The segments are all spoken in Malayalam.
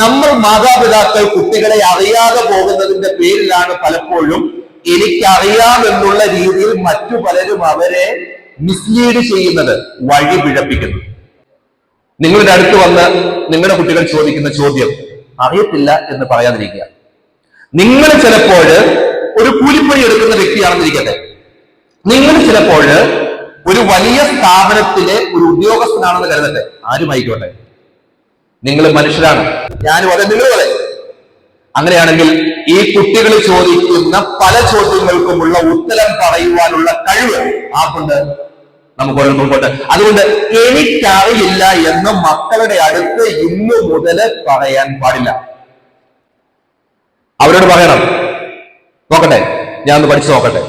നമ്മൾ മാതാപിതാക്കൾ കുട്ടികളെ അറിയാതെ പോകുന്നതിന്റെ പേരിലാണ് പലപ്പോഴും എനിക്കറിയാമെന്നുള്ള രീതിയിൽ മറ്റു പലരും അവരെ മിസ്ലീഡ് ചെയ്യുന്നത് വഴി പിഴപ്പിക്കുന്നു. നിങ്ങളുടെ അടുത്ത് വന്ന് നിങ്ങളുടെ കുട്ടികൾ ചോദിക്കുന്ന ചോദ്യം അറിയത്തില്ല എന്ന് പറയാതിരിക്കുക. നിങ്ങൾ ചിലപ്പോൾ ഒരു കൂലിപ്പണി എടുക്കുന്ന വ്യക്തിയാണെന്നിരിക്കട്ടെ. നിങ്ങൾ ചിലപ്പോൾ ഒരു വലിയ സ്ഥാപനത്തിലെ ഒരു ഉദ്യോഗസ്ഥനാണെന്ന് കരുതട്ടെ. ആരുമായിക്കോട്ടെ? നിങ്ങൾ മനുഷ്യരാണ്. ഞാനും അതെ നിങ്ങൾ അതെ അങ്ങനെയാണെങ്കിൽ ഈ കുട്ടികൾ ചോദിക്കുന്ന പല ചോദ്യങ്ങൾക്കുമുള്ള ഉത്തരം പറയുവാനുള്ള കഴിവ് ആർക്കുണ്ട്? നമുക്ക് ഓരോ മുമ്പോട്ട് അതുകൊണ്ട് എനിക്കറിയില്ല എന്ന് മക്കളുടെ അടുത്ത് ഇന്ന് മുതൽ പറയാൻ പാടില്ല. അവരോട് പറയണം. നോക്കട്ടെ ഞാൻ ഒന്ന് പഠിച്ചു നോക്കട്ടെ.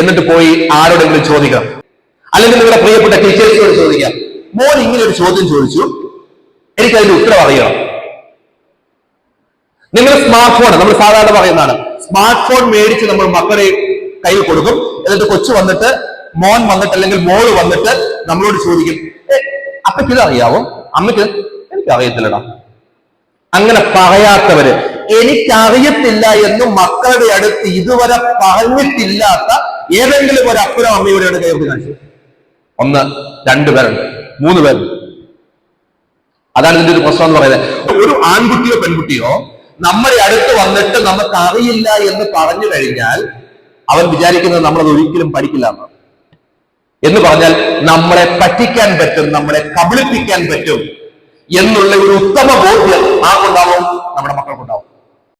എന്നിട്ട് പോയി ആരോടെങ്കിലും ചോദിക്കാം. അല്ലെങ്കിൽ നിങ്ങളുടെ പ്രിയപ്പെട്ട ടീച്ചേഴ്സിനോട് ചോദിക്കാം. മോൻ ഇങ്ങനെ ഒരു ചോദ്യം ചോദിച്ചു. എനിക്ക് അതിന്റെ ഉത്തരം അറിയണം. നിങ്ങൾ സ്മാർട്ട് ഫോൺ നമ്മൾ സാധാരണ പറയുന്നതാണ്. സ്മാർട്ട് ഫോൺ മേടിച്ച് നമ്മൾ മക്കളെ കയ്യിൽ കൊടുക്കും. എന്നിട്ട് കൊച്ചു വന്നിട്ട് മോൻ വന്നിട്ട് അല്ലെങ്കിൽ മോൾ വന്നിട്ട് നമ്മളോട് ചോദിക്കും "ഏ, അപ്പയ്ക്ക് ഇത് അറിയാവോ? അമ്മയ്ക്ക് എനിക്ക് അറിയത്തില്ലടാ. അങ്ങനെ പറയാത്തവര് എനിക്കറിയത്തില്ല എന്ന് മക്കളുടെ അടുത്ത് ഇതുവരെ പറഞ്ഞിട്ടില്ലാത്ത ഏതെങ്കിലും ഒരു അപ്പുരം അമ്മയുടെ അടുത്ത് കയറി കാണിച്ചു. ഒന്ന് രണ്ടു പേരുണ്ട്. മൂന്ന് പേരുണ്ട്. അതാണ് ഇതിന്റെ ഒരു പ്രശ്നം എന്ന് പറയുന്നത്. ഒരു ആൺകുട്ടിയോ പെൺകുട്ടിയോ നമ്മുടെ അടുത്ത് വന്നിട്ട് നമുക്ക് അറിയില്ല എന്ന് പറഞ്ഞു കഴിഞ്ഞാൽ അവൻ വിചാരിക്കുന്നത് നമ്മളത് ഒരിക്കലും പഠിക്കില്ല എന്ന് പറഞ്ഞാൽ നമ്മളെ പറ്റിക്കാൻ പറ്റും നമ്മളെ കബളിപ്പിക്കാൻ പറ്റും എന്നുള്ള ഒരു ഉത്തമ ബോധ്യം